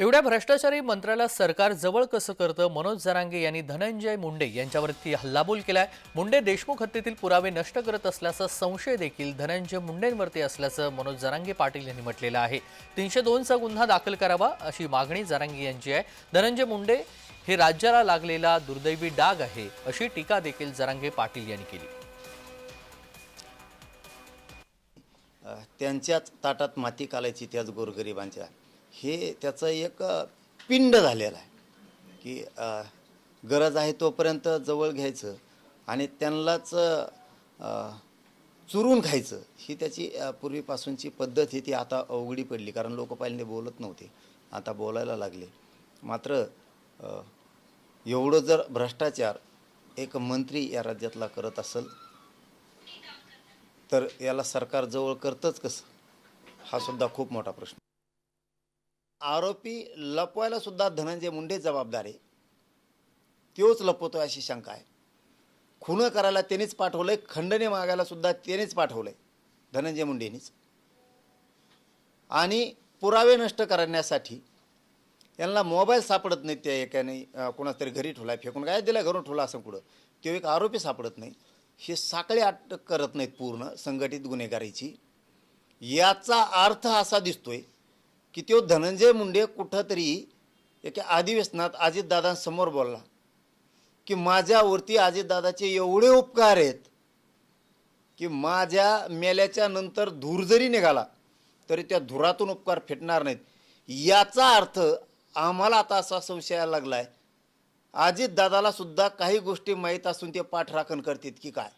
एवढ्या भ्रष्टाचारी मंत्र्याला सरकार जवळ कसं करतं? मनोज जरांगे यांनी धनंजय मुंडे यांच्यावरती हल्लाबोल केलाय. मुंडे देशमुख हत्येतील पुरावे नष्ट करत असल्याचा संशय देखील धनंजय मुंडेंवरती असल्याचं मनोज जरांगे पाटील यांनी म्हटलेलं आहे. तीनशे दोनचा गुन्हा दाखल करावा अशी मागणी जरांगे यांची आहे. धनंजय मुंडे हे राज्याला लागलेला दुर्दैवी डाग आहे अशी टीका देखील जरांगे पाटील यांनी केली. त्यांच्याच ताटात माती कालायची त्याच गोरगरिबांच्या. हे त्याचं एक पिंड झालेलं आहे. की गरज आहे तोपर्यंत जवळ घ्यायचं आणि त्यांनाच चुरून खायचं. ही त्याची पूर्वीपासूनची पद्धत ही ती आता अवघडी पडली. कारण लोक बोलत नव्हते. आता बोलायला लागले. मात्र एवढं जर भ्रष्टाचार एक मंत्री या राज्यातला करत असेल तर याला सरकार जवळ करतंच कसं? हा सुद्धा खूप मोठा प्रश्न. आरोपी लपवायला सुद्धा धनंजय मुंडे जबाबदार आहे. तोच लपवतोय अशी शंका आहे. खुनं करायला त्यानेच पाठवलंय खंडने मागायला सुद्धा त्यानेच आहे धनंजय मुंडेनीच. आणि पुरावे नष्ट करण्यासाठी यांना मोबाईल सापडत नाहीत त्या एकाने अं, कोणाच तरी घरी ठेवला फेकून काय दिला घरून ठेवला असं कुठं? तो एक आरोपी सापडत नाही. हे साखळी अटक करत नाहीत पूर्ण संघटित गुन्हेगारीची. याचा अर्थ असा दिसतोय की तो धनंजय मुंडे कुठंतरी एका अधिवेशनात अजितदादांसमोर बोलला की माझ्यावरती अजितदादाचे एवढे उपकार आहेत की माझ्या मेल्याच्या नंतर धूर जरी निघाला तरी त्या धुरातून उपकार फेटणार नाहीत. याचा अर्थ आम्हाला आता असा संशय यायला आहे अजित सुद्धा काही गोष्टी माहीत असून ते पाठराखण करतात की काय?